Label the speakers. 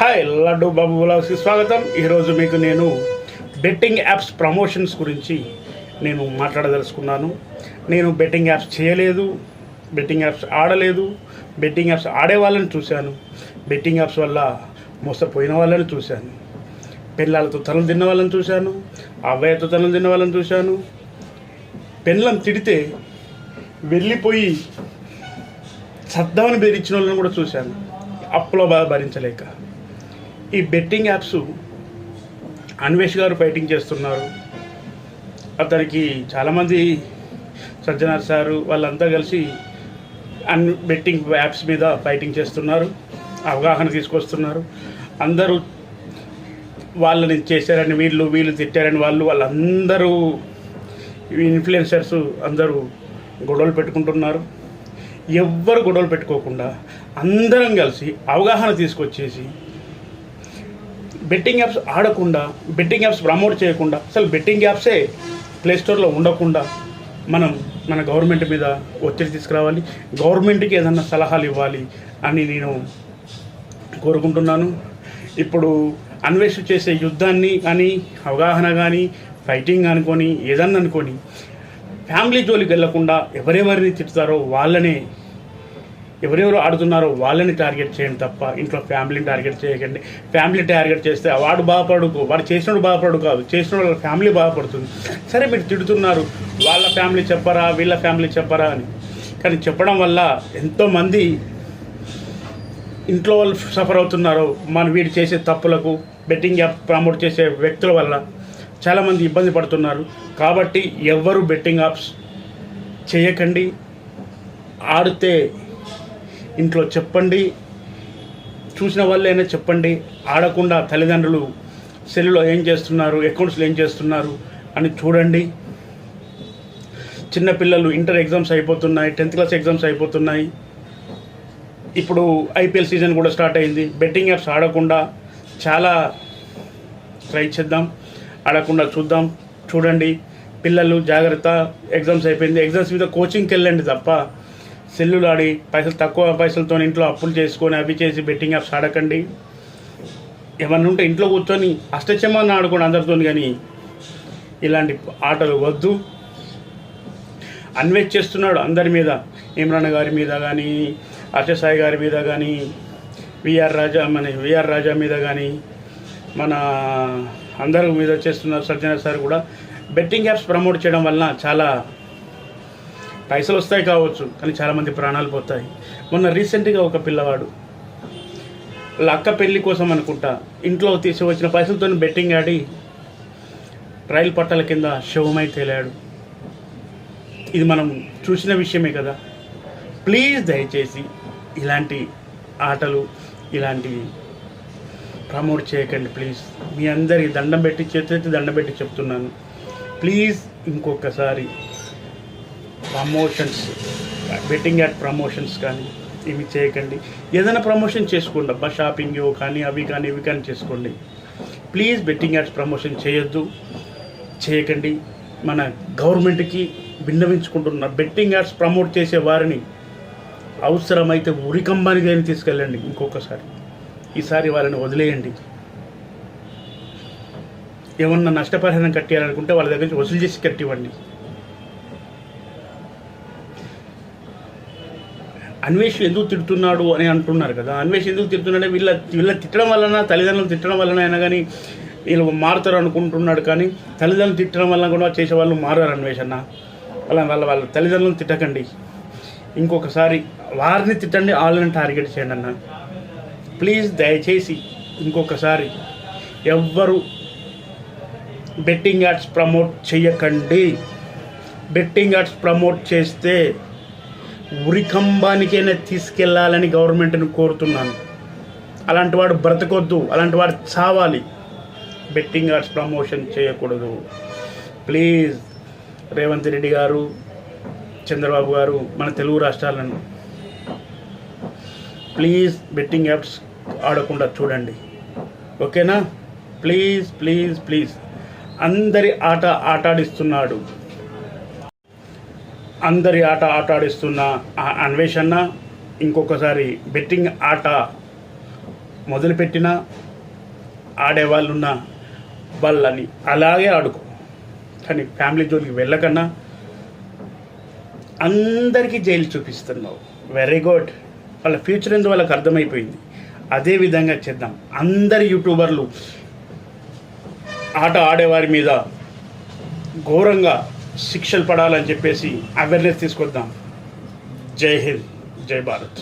Speaker 1: Hi laddu బాబు బ్లాగ్స్కి స్వాగతం. ఈరోజు మీకు నేను బెట్టింగ్ యాప్స్ ప్రమోషన్స్ గురించి నేను మాట్లాడదలుచుకున్నాను. నేను బెట్టింగ్ యాప్స్ చేయలేదు బెట్టింగ్ యాప్స్ ఆడలేదు బెట్టింగ్ యాప్స్ ఆడే వాళ్ళని చూశాను బెట్టింగ్ యాప్స్ వల్ల మోసపోయిన వాళ్ళని చూశాను పిల్లలతో తనలు తిన్న వాళ్ళని చూశాను అబ్బాయితో తనలు తిన్న వాళ్ళని చూశాను. పెళ్ళం తిడితే వెళ్ళిపోయి సద్దామని బెదిరించిన వాళ్ళని కూడా చూశాను. అప్పులో బాధ భరించలేక. ఈ బెట్టింగ్ యాప్స్ అన్వేష్ గారు ఫైటింగ్ చేస్తున్నారు. అతనికి చాలామంది సజ్జనార్ సారు వాళ్ళంతా కలిసి అన్ బెట్టింగ్ యాప్స్ మీద ఫైటింగ్ చేస్తున్నారు. అవగాహన తీసుకొస్తున్నారు. అందరూ వాళ్ళని చేశారని వీళ్ళు వీళ్ళు తిట్టారని వాళ్ళు వాళ్ళందరూ ఇన్ఫ్లుయెన్సర్స్ అందరూ గొడవలు పెట్టుకుంటున్నారు. ఎవ్వరు గొడవలు పెట్టుకోకుండా అందరం కలిసి అవగాహన తీసుకొచ్చేసి బెట్టింగ్ యాప్స్ ఆడకుండా బెట్టింగ్ యాప్స్ ప్రమోట్ చేయకుండా అసలు బెట్టింగ్ యాప్సే ప్లేస్టోర్లో ఉండకుండా మనం మన గవర్నమెంట్ మీద ఒత్తిడి తీసుకురావాలి. గవర్నమెంట్కి ఏదన్నా సలహాలు ఇవ్వాలి అని నేను కోరుకుంటున్నాను. ఇప్పుడు అన్వేషణ చేసే యుద్ధాన్ని కానీ అవగాహన కానీ ఫైటింగ్ అనుకొని ఏదన్నా అనుకొని ఫ్యామిలీ జోలికి వెళ్ళకుండా ఎవరెవరిని తిట్టుతారో వాళ్ళనే ఎవరెవరు ఆడుతున్నారో వాళ్ళని టార్గెట్ చేయండి తప్ప ఇంట్లో ఫ్యామిలీని టార్గెట్ చేయకండి. ఫ్యామిలీ టార్గెట్ చేస్తే వాడు బాధపడుకు వాడు చేసినోడు బాధపడు కాదు. చేసిన వాళ్ళ ఫ్యామిలీ బాధపడుతుంది. సరే మీరు తిడుతున్నారు. వాళ్ళ ఫ్యామిలీ చెప్పరా వీళ్ళ ఫ్యామిలీ చెప్పరా అని. కానీ చెప్పడం వల్ల ఎంతోమంది ఇంట్లో వాళ్ళు సఫర్ అవుతున్నారు మన వీడు చేసే తప్పులకు బెట్టింగ్ యాప్ ప్రమోట్ చేసే వ్యక్తుల వల్ల చాలామంది ఇబ్బంది పడుతున్నారు. కాబట్టి ఎవ్వరు బెట్టింగ్ యాప్స్ చేయకండి. ఆడితే ఇంట్లో చెప్పండి చూసిన వాళ్ళైనా చెప్పండి ఆడకుండా తల్లిదండ్రులు సెల్లులో ఏం చేస్తున్నారు అకౌంట్స్లో ఏం చేస్తున్నారు అని చూడండి. చిన్నపిల్లలు ఇంటర్ ఎగ్జామ్స్ అయిపోతున్నాయి టెన్త్ క్లాస్ ఎగ్జామ్స్ అయిపోతున్నాయి. ఇప్పుడు ఐపీఎల్ సీజన్ కూడా స్టార్ట్ అయింది. బెట్టింగ్ యాప్స్ ఆడకుండా చాలా ట్రై చేద్దాం ఆడకుండా చూద్దాం చూడండి. పిల్లలు జాగ్రత్త ఎగ్జామ్స్ అయిపోయింది. ఎగ్జామ్స్ మీద కోచింగ్కి వెళ్ళండి తప్ప సెల్లులు ఆడి పైసలు తక్కువ పైసలతో ఇంట్లో అప్పులు చేసుకొని అవి చేసి బెట్టింగ్ యాప్స్ ఆడకండి. ఏమన్నా ఉంటే ఇంట్లో కూర్చొని అష్టచమ్మని ఆడుకోండి అందరితో కానీ ఇలాంటి ఆటలు వద్దు. అన్వేష్ చేస్తున్నాడు అందరి మీద. ఇమ్రాన్ గారి మీద కానీ అర్చసాయి గారి మీద కానీ విఆర్ రాజా మన విఆర్ రాజా మీద కానీ మన అందరి మీద చేస్తున్నారు సజ్జన సార్ కూడా బెట్టింగ్ యాప్స్ ప్రమోట్ చేయడం వలన చాలా పైసలు వస్తాయి కావచ్చు కానీ చాలామంది ప్రాణాలు పోతాయి. మొన్న రీసెంట్గా ఒక పిల్లవాడు వాళ్ళ అక్క పెళ్ళి కోసం అనుకుంటా ఇంట్లో తీసుకువచ్చిన పైసలతో బెట్టింగ్ ఆడి రైలు పట్టాల కింద శవమై తేలాడు. ఇది మనం చూసిన విషయమే కదా. ప్లీజ్ దయచేసి ఇలాంటి ఆటలు ఇలాంటి ప్రమోట్ చేయకండి ప్లీజ్. మీ అందరి దండం పెట్టి చేతి దండం పెట్టి చెప్తున్నాను. ప్లీజ్ ఇంకొకసారి ప్రమోషన్స్ బెట్టింగ్ యాడ్ ప్రమోషన్స్ కానీ ఇవి చేయకండి. ఏదైనా ప్రమోషన్ చేసుకోండి. అబ్బా షాపింగ్ కానీ అవి కానీ ఇవి కానీ చేసుకోండి. ప్లీజ్ బెట్టింగ్ యాడ్స్ ప్రమోషన్ చేయొద్దు. చేయకండి. మన గవర్నమెంట్కి విన్నవించుకుంటున్న బెట్టింగ్ యాడ్స్ ప్రమోట్ చేసే వారిని అవసరమైతే ఉరికంబానికి తీసుకెళ్ళండి ఇంకొకసారి. ఈసారి వాళ్ళని వదిలేయండి. ఏమన్నా నష్టపరిహారం కట్టేయాలనుకుంటే వాళ్ళ దగ్గర నుంచి వసూలు చేసి కట్టివ్వండి. అన్వేష్ ఎందుకు తిడుతున్నాడు అని అంటున్నారు కదా. అన్వేష్ ఎందుకు తిడుతున్నాడే వీళ్ళ వీళ్ళ తిట్టడం వలన తల్లిదండ్రులు తిట్టడం వలన అయినా కానీ వీళ్ళు మారుతారు అనుకుంటున్నాడు కానీ తల్లిదండ్రులు తిట్టడం వలన కూడా చేసే వాళ్ళు మారారు అన్వేష్ అన్న. వాళ్ళ వాళ్ళ వాళ్ళ తల్లిదండ్రులను తిట్టకండి. ఇంకొకసారి వారిని తిట్టండి వాళ్ళని టార్గెట్ చేయండి అన్న. ప్లీజ్ దయచేసి ఇంకొకసారి ఎవ్వరు బెట్టింగ్ యాడ్స్ ప్రమోట్ చేయకండి. బెట్టింగ్ యాడ్స్ ప్రమోట్ చేస్తే ఉరికంబానికైనా తీసుకెళ్ళాలని గవర్నమెంట్ని కోరుతున్నాను. అలాంటి వాడు బ్రతకొద్దు అలాంటి వాడు చావాలి. బెట్టింగ్ ఆర్ట్స్ ప్రమోషన్ చేయకూడదు. ప్లీజ్ రేవంత్ రెడ్డి గారు చంద్రబాబు గారు మన తెలుగు రాష్ట్రాలను ప్లీజ్ బెట్టింగ్ యాప్స్ ఆడకుండా చూడండి. ఓకేనా? Please please please. అందరి ఆట ఆటాడిస్తున్నాడు. అందరి ఆట ఆట ఆడిస్తున్న ఆ అన్వేషణ ఇంకొకసారి బెట్టింగ్ ఆట మొదలుపెట్టిన ఆడేవాళ్ళు ఉన్న వాళ్ళని అలాగే ఆడుకో. కానీ ఫ్యామిలీ జోలికి వెళ్ళకన్నా అందరికీ జైలు చూపిస్తున్నావు. వెరీ గుడ్ వాళ్ళ ఫ్యూచర్ ఎందుకు వాళ్ళకి అర్థమైపోయింది. అదే విధంగా చేద్దాం. అందరి యూట్యూబర్లు ఆట ఆడేవారి మీద ఘోరంగా శిక్షలు పడాలని చెప్పేసి అవేర్నెస్ తీసుకొద్దాం. జై హింద్ జై భారత్.